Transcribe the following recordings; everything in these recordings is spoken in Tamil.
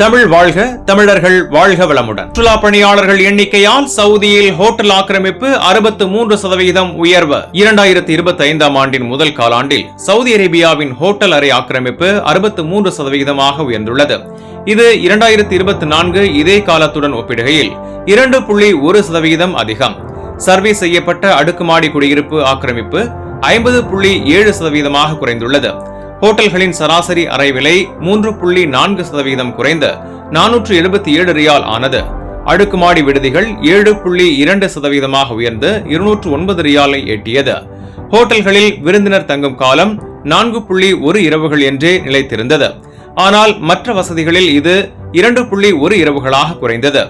தமிழ் வாழ்க தமிழர்கள் வாழ்க வளமுடன். சுற்றுலா பணியாளர்கள் எண்ணிக்கையால் சவுதியில் ஹோட்டல் ஆக்கிரமிப்பு அறுபத்து மூன்று சதவிகிதம் உயர்வு. இரண்டாயிரத்தி இருபத்தி ஐந்தாம் ஆண்டின் முதல் காலாண்டில் சவுதி அரேபியாவின் ஹோட்டல் அறை ஆக்கிரமிப்பு அறுபத்து மூன்று சதவிகிதமாக உயர்ந்துள்ளது. இது இரண்டாயிரத்தி இருபத்தி நான்கு இதே காலத்துடன் ஒப்பிடுகையில் இரண்டு புள்ளி ஒரு சதவிகிதம் அதிகம். சர்வே செய்யப்பட்ட அடுக்குமாடி குடியிருப்பு ஆக்கிரமிப்பு ஐம்பது புள்ளி ஏழு சதவீதமாக குறைந்துள்ளது. ஹோட்டல்களின் சராசரி அறை விலை மூன்று புள்ளி நான்கு சதவீதம் குறைந்து நானூற்று எழுபத்தி ஏழு ரியால் ஆனது. அடுக்குமாடி விடுதிகள் ஏழு புள்ளி இரண்டு சதவீதமாக உயர்ந்து இருநூற்று ஒன்பது ரியாலை எட்டியது. ஹோட்டல்களில் விருந்தினர் தங்கும் காலம் நான்கு புள்ளி ஒரு இரவுகள் என்றே நிலைத்திருந்தது. ஆனால் மற்ற வசதிகளில் இது இரண்டு புள்ளி ஒரு இரவுகளாக குறைந்தது.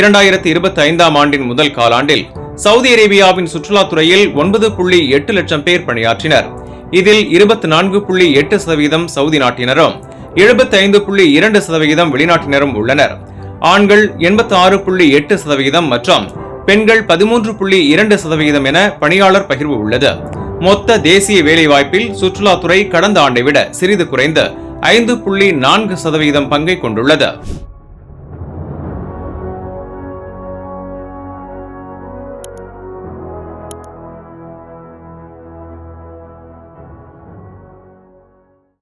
இரண்டாயிரத்தி இருபத்தி ஐந்தாம் ஆண்டின் முதல் காலாண்டில் சவுதி அரேபியாவின் சுற்றுலாத்துறையில் ஒன்பது புள்ளி எட்டு லட்சம் பேர் பணியாற்றினர். இதில் இருபத்தி நான்கு புள்ளி எட்டு சதவீதம் சவுதி நாட்டினரும் எழுபத்தி ஐந்து புள்ளி இரண்டு சதவிகிதம் வெளிநாட்டினரும் உள்ளனர். ஆண்கள் எண்பத்தி ஆறு புள்ளி எட்டு சதவிகிதம் மற்றும் பெண்கள் பதிமூன்று புள்ளி இரண்டு சதவிகிதம் என பணியாளர் பகிர்வு உள்ளது. மொத்த தேசிய வேலைவாய்ப்பில் சுற்றுலாத்துறை கடந்த ஆண்டை விட சிறிது குறைந்து ஐந்து புள்ளி நான்கு சதவிகிதம் பங்கை கொண்டுள்ளது.